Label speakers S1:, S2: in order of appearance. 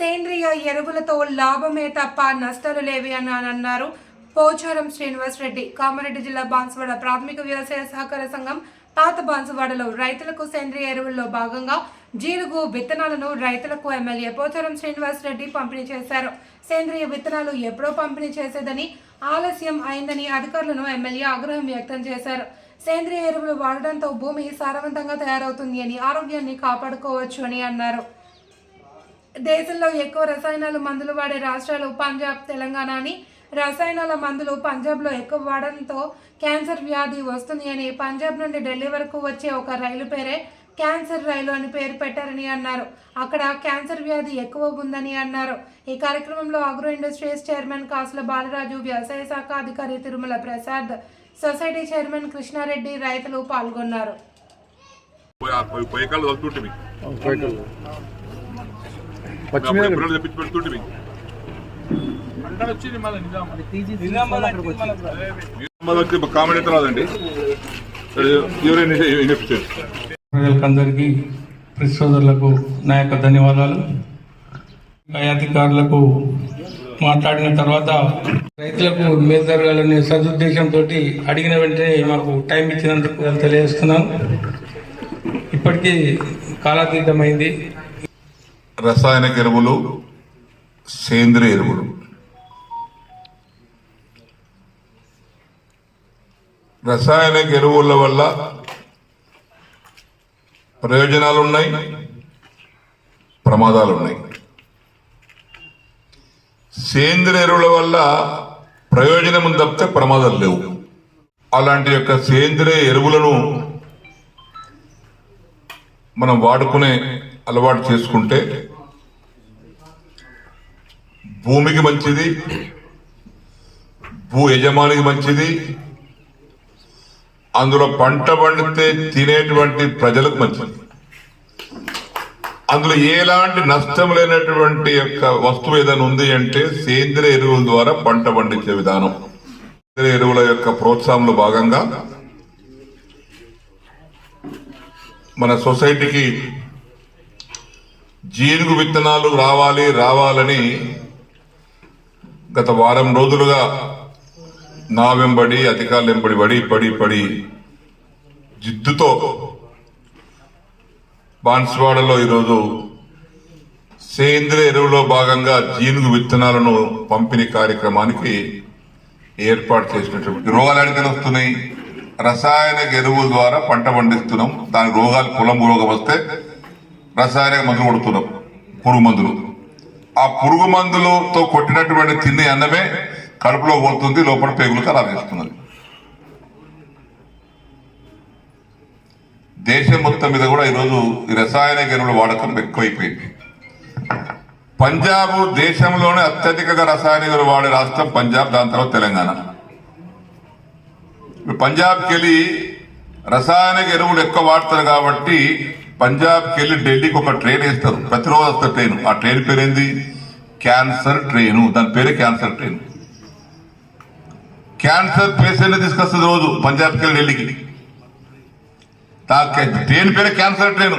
S1: సేంద్రియ ఎరువులతో లాభమే తప్ప నష్టాలు లేవి అని అన్నారు. పోచారం శ్రీనివాస్ రెడ్డి కామారెడ్డి జిల్లా బాన్సువాడ ప్రాథమిక వ్యవసాయ సహకార సంఘం పాత బాన్సువాడలో రైతులకు సేంద్రియ ఎరువుల్లో భాగంగా జీలుగు విత్తనాలను రైతులకు ఎమ్మెల్యే పోచారం శ్రీనివాస్ రెడ్డి పంపిణీ చేశారు. సేంద్రియ విత్తనాలు ఎప్పుడో పంపిణీ చేసేదని ఆలస్యం అయిందని అధికారులను ఎమ్మెల్యే ఆగ్రహం వ్యక్తం చేశారు. సేంద్రియ ఎరువులు వాడడంతో భూమి సారవంతంగా తయారవుతుంది అని ఆరోగ్యాన్ని కాపాడుకోవచ్చు అని అన్నారు. దేశంలో ఎక్కువ రసాయనాలు మందులు వాడే రాష్ట్రాలు పంజాబ్ తెలంగాణ అని. రసాయనాల మందులు పంజాబ్లో ఎక్కువ వాడడంతో క్యాన్సర్ వ్యాధి వస్తుంది అని పంజాబ్ నుండి ఢిల్లీ వరకు వచ్చే ఒక రైలు పేరే క్యాన్సర్ రైలు అని పేరు పెట్టారని అన్నారు. అక్కడ క్యాన్సర్ వ్యాధి ఎక్కువ ఉందని అన్నారు. ఈ కార్యక్రమంలో అగ్రో ఇండస్ట్రీస్ చైర్మన్ కాసుల బాలరాజు వ్యవసాయ శాఖ అధికారి తిరుమల ప్రసాద్ సొసైటీ చైర్మన్ కృష్ణారెడ్డి రైతులు పాల్గొన్నారు.
S2: తెప్పించి పెడుతుంటే కామెడీ రాదండి.
S3: ప్రజలకందరికీ ప్రెస్ సోదరులకు నా యొక్క ధన్యవాదాలు. అధికారులకు మాట్లాడిన తర్వాత రైతులకు మేలు జరగాలనే సదుద్దేశంతో అడిగిన వెంటనే మాకు టైం ఇచ్చినందుకు తెలియజేస్తున్నాను. ఇప్పటికీ కాలాతీతమైంది.
S2: రసాయనిక ఎరువులు సేంద్రియ ఎరువులు. రసాయనిక ఎరువుల వల్ల ప్రయోజనాలు ఉన్నాయి ప్రమాదాలు ఉన్నాయి సేంద్రియ ఎరువుల వల్ల ప్రయోజనం తప్పితే ప్రమాదాలు లేవు. అలాంటి యొక్క సేంద్రియ ఎరువులను మనం వాడుకునే అలవాటు చేసుకుంటే భూమికి మంచిది భూ యజమానికి మంచిది. అందులో పంట పండితే తినేటువంటి ప్రజలకు మంచిది. అందులో ఎలాంటి నష్టం లేనటువంటి యొక్క వస్తువు ఏదైనా ఉంది అంటే సేంద్రియ ఎరువుల ద్వారా పంట పండించే విధానం. సేంద్రియ ఎరువుల యొక్క ప్రోత్సాహంలో భాగంగా మన సొసైటీకి జీనుగు విత్తనాలు రావాలి రావాలని గత వారం రోజులుగా నా వెంబడి అధికారులు వెంబడి పడి పడి పడి జిద్దుతో బాన్స్వాడలో ఈరోజు సేంద్రియ ఎరువులో భాగంగా జీనుగు విత్తనాలను పంపిణీ కార్యక్రమానికి ఏర్పాటు చేసినటువంటి రోగాలు ఎక్కడికి వస్తున్నాయి రసాయన ఎరువుల ద్వారా పంట పండిస్తున్నాం. దాని రోగాలు కులం రోగం వస్తే రసాయన మందులు కొడుతున్నాం. పురుగు మందులు. ఆ పురుగు మందులతో కొట్టినటువంటి తినే అన్నమే కడుపులో పోతుంది లోపల పేగులు ఖరాబ్ చేస్తున్నది. దేశం మొత్తం మీద కూడా ఈరోజు ఈ రసాయనిక ఎరువుల వాడకం ఎక్కువైపోయింది. పంజాబ్ దేశంలోనే అత్యధికంగా రసాయన ఎరువులు వాడే రాష్ట్రం పంజాబ్ దాని తర్వాత తెలంగాణ. ఇప్పుడు పంజాబ్కి వెళ్ళి రసాయనిక ఎరువులు ఎక్కువ వాడతారు కాబట్టి పంజాబ్కి వెళ్ళి ఢిల్లీకి ఒక ట్రైన్ వేస్తారు. ప్రతిరోజు వస్తారు ట్రైన్. ఆ ట్రైన్ పేరేంది? Cancer train. దాని పేరే క్యాన్సర్ ట్రైన్. క్యాన్సర్ పేషెంట్ తీసుకొస్తుంది రోజు పంజాబ్కి వెళ్ళి ఢిల్లీకి ట్రైన్ పేరే క్యాన్సర్ ట్రైన్.